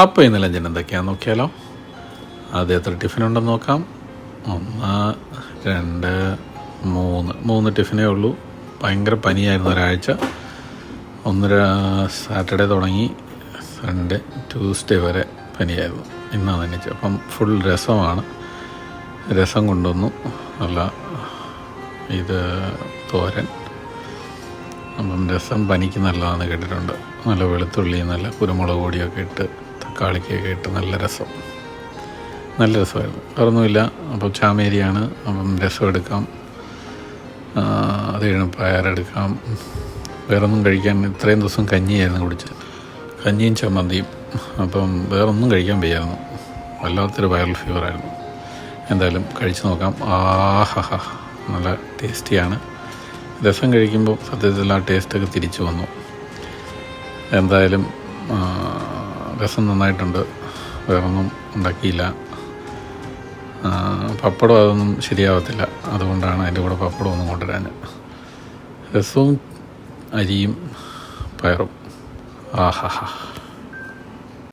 അപ്പോൾ ഇന്ന് ലഞ്ചിന് എന്തൊക്കെയാണെന്ന് നോക്കിയാലോ? ആദ്യം എത്ര ടിഫിൻ ഉണ്ടെന്ന് നോക്കാം. ഒന്ന് രണ്ട് മൂന്ന്. മൂന്ന് ടിഫിനേ ഉള്ളൂ. ഭയങ്കര പനിയായിരുന്നു ഒരാഴ്ച. ഒന്നര സാറ്റർഡേ തുടങ്ങി. സൺഡേ ട്യൂസ്ഡേ വരെ പനിയായിരുന്നു. ഇന്നാണ് എനിക്ക് അപ്പം ഫുൾ രസമാണ്. രസം കൊണ്ടുവന്നു. നല്ല ഇത് തോരൻ. അപ്പം രസം പനിക്ക് നല്ലതാണെന്ന് കേട്ടിട്ടുണ്ട്. നല്ല വെളുത്തുള്ളി നല്ല കുരുമുളക് പൊടിയൊക്കെ ഇട്ട് തക്കാളിക്കൊക്കെ ഇട്ട് നല്ല രസം. നല്ല രസമായിരുന്നു. വേറൊന്നുമില്ല. അപ്പം ചാമേരിയാണ്. അപ്പം രസം എടുക്കാം അത് കഴിഞ്ഞ് പയറെടുക്കാം. വേറൊന്നും കഴിക്കാൻ ഇത്രയും ദിവസം കഞ്ഞിയായിരുന്നു കുടിച്ചത്. കഞ്ഞിയും ചമ്മന്തിയും. അപ്പം വേറൊന്നും കഴിക്കാൻ വയ്യായിരുന്നു. വല്ലാത്തൊരു വൈറൽ ഫീവറായിരുന്നു എന്തായാലും കഴിച്ചു നോക്കാം. ആഹാ നല്ല ടേസ്റ്റിയാണ്. രസം കഴിക്കുമ്പോൾ സത്യത്തിൽ ആ ടേസ്റ്റൊക്കെ തിരിച്ചു വന്നു. എന്തായാലും രസം നന്നായിട്ടുണ്ട്. വേറൊന്നും ഉണ്ടാക്കിയില്ല. പപ്പടം അതൊന്നും ശരിയാവത്തില്ല. അതുകൊണ്ടാണ് അതിന്റെ കൂടെ പപ്പടം ഒന്നും കൊണ്ടുവരാൻ. രസവും അരിയും പയറും. ആഹാ